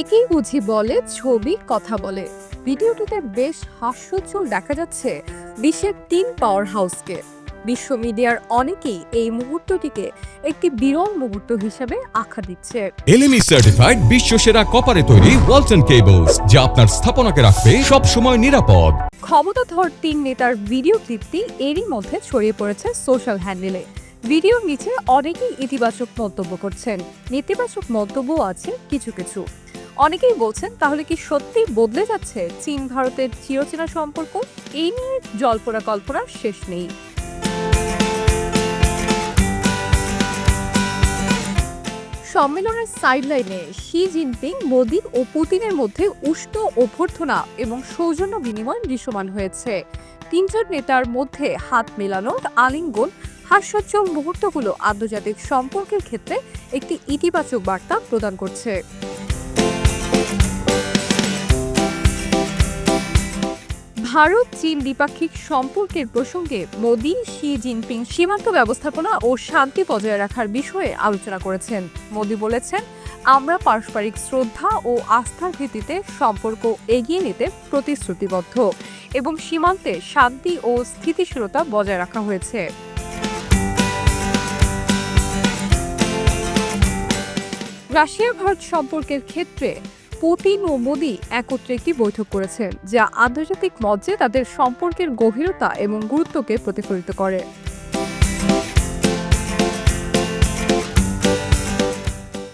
একেই বুঝি বলে ছবি কথা বলে। ভিডিওটিতে বেশ হাস্যোজ্জ্বল দেখা যাচ্ছে বিশ্বের তিন পাওয়ার হাউসকে বিশ্ব মিডিয়ার অনেকেই এই মুহূর্তটিকে একটি বিরল মুহূর্ত হিসেবে আখ্যা দিচ্ছে। এলএমই সার্টিফাইড বিশ্বসেরা কপারে তৈরি ওয়ালটন কেবলস যা আপনার স্থাপনাকে রাখবে সব সময় নিরাপদ। ক্ষমতাধর তিন নেতার ভিডিও ক্লিপটি এরই মধ্যে ছড়িয়ে পড়েছে সোশ্যাল হ্যান্ডেলে ভিডিওর নিচে অনেকেই ইতিবাচক মন্তব্য করছেন। নেতিবাচক মন্তব্যও আছে কিছু কিছু। অনেকেই বলছেন, তাহলে কি সত্যি বদলে যাচ্ছে চীন, ভারতের চিরচেনা সম্পর্ক? এই নিয়ে জল্পনা কল্পনার শেষ নেই। সম্মেলনের সাইডলাইনে শি জিনপিং মোদি ও পুতিনের মধ্যে উষ্ণ অভ্যর্থনা এবং সৌজন্য বিনিময় দৃশ্যমান হয়েছে। তিনজন নেতার মধ্যে হাত মেলানোর আলিঙ্গন, হাস্যোজ্জ্বল মুহূর্তগুলো আন্তর্জাতিক সম্পর্কের ক্ষেত্রে একটি ইতিবাচক বার্তা প্রদান করছে। ভারত, চীন দ্বিপাক্ষিক সম্পর্কের প্রসঙ্গে মোদি, শি জিনপিং সীমান্ত ব্যবস্থাপনা ও শান্তি বজায় রাখার বিষয়ে আলোচনা করেছেন। মোদি বলেছেন, আমরা পারস্পরিক শ্রদ্ধা ও আস্থার ভিত্তিতে সম্পর্ক এগিয়ে নিতে প্রতিশ্রুতিবদ্ধ এবং সীমান্তে শান্তি ও স্থিতিশীলতা বজায় রাখা হয়েছে। রাশিয়া ভারত সম্পর্কের ক্ষেত্রে পুতিন ও মোদি একত্রে একটি বৈঠক করেছেন, যা আন্তর্জাতিক মঞ্চে তাদের সম্পর্কের গভীরতা এবং গুরুত্বকে প্রতিফলিত করে।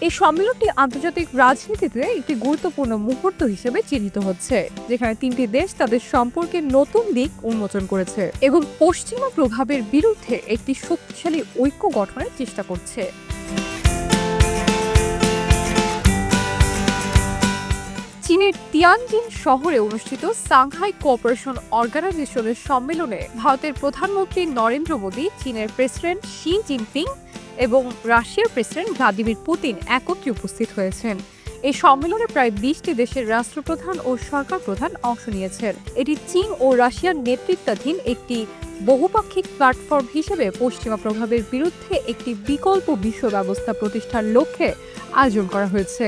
এই সম্মেলনটি আন্তর্জাতিক রাজনীতিতে একটি গুরুত্বপূর্ণ মুহূর্ত হিসেবে চিহ্নিত হচ্ছে, যেখানে তিনটি দেশ তাদের সম্পর্কের নতুন দিক উন্মোচন করেছে এবং পশ্চিমা প্রভাবের বিরুদ্ধে একটি শক্তিশালী ঐক্য গঠনের চেষ্টা করছে। চীনের তিয়ানজিন শহরে অনুষ্ঠিত সাংহাই কোঅপারেশন অর্গানাইজেশনের সম্মেলনে ভারতের প্রধানমন্ত্রী নরেন্দ্র মোদী, চীনের প্রেসিডেন্ট শি জিনপিং এবং রাশিয়ার প্রেসিডেন্ট ভ্লাদিমির পুতিন একত্রে উপস্থিত হয়েছেন। এই সম্মেলনে প্রায় বিশটি দেশের রাষ্ট্রপ্রধান ও সরকার প্রধান অংশ নিয়েছেন। এটি চীন ও রাশিয়ার নেতৃত্বাধীন একটি বহুপাক্ষিক প্ল্যাটফর্ম হিসেবে পশ্চিমা প্রভাবের বিরুদ্ধে একটি বিকল্প বিশ্ব ব্যবস্থা প্রতিষ্ঠার লক্ষ্যে আয়োজন করা হয়েছে।